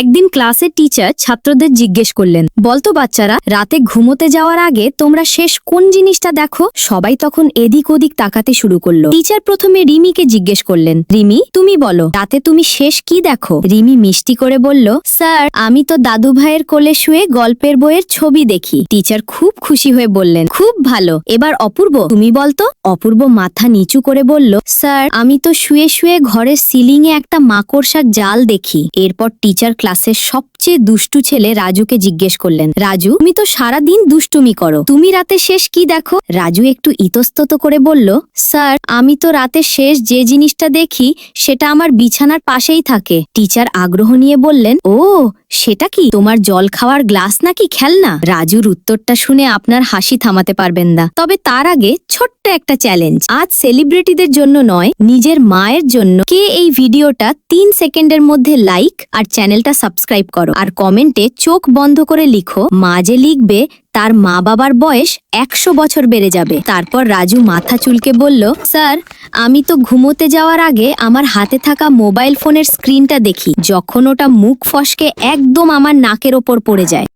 একদিন ক্লাসের টিচার ছাত্রদের জিজ্ঞেস করলেন বলতো বাচ্চারা, রাতে ঘুমোতে যাওয়ার আগে তোমরা শেষ কোন জিনিসটা দেখো? সবাই তখন এদিক ওদিক তাকাতে শুরু করল। টিচার প্রথমে রিমিকে জিজ্ঞেস করলেন, রিমি, তুমি বলো, রাতে তুমি শেষ কি দেখো? রিমি মিষ্টি করে বলল, স্যার, আমি তো দাদু ভাইয়ের কোলে শুয়ে গল্পের বইয়ের ছবি দেখি। টিচার খুব খুশি হয়ে বললেন, খুব ভালো, এবার অপূর্ব, তুমি বলতো অপূর্ব মাথা নিচু করে বলল, স্যার, আমি তো শুয়ে শুয়ে ঘরের সিলিং এ একটা মাকড়সার জাল দেখি। এরপর টিচার ক্লাসের সবচেয়ে দুষ্টু ছেলে রাজুকে জিজ্ঞেস করলেন, রাজু, তুমি তো সারাদিন দুষ্টুমি করো। তুমি রাতে শেষ কি দেখো? রাজু একটু ইতস্তত করে বলল, স্যার, আমি তো রাতে শেষ যে জিনিসটা দেখি, সেটা আমার বিছানার পাশেই থাকে। টিচার আগ্রহ নিয়ে বললেন, ও, সেটা কি? তোমার জল খাওয়ার গ্লাস নাকি খেলনা? রাজুর উত্তরটা শুনে আপনার হাসি থামাতে পারবেন না। তবে তার আগে ছোট্ট একটা চ্যালেঞ্জ। আজ সেলিব্রিটিদের জন্য নয়, নিজের মায়ের জন্য। কে এই ভিডিওটা তিন সেকেন্ডের মধ্যে লাইক আর চ্যানেলটা সাবস্ক্রাইব করো। আর কমেন্টে চোখ বন্ধ করে লিখো, মা যে লিখবে তার মা বাবার বয়স একশো বছর বেড়ে যাবে। তারপর রাজু মাথা চুলকে বলল, স্যার, আমি তো ঘুমোতে যাওয়ার আগে আমার হাতে থাকা মোবাইল ফোনের স্ক্রিনটা দেখি, যখন ওটা মুখ ফসকে একদম আমার নাকের ওপর পড়ে যায়।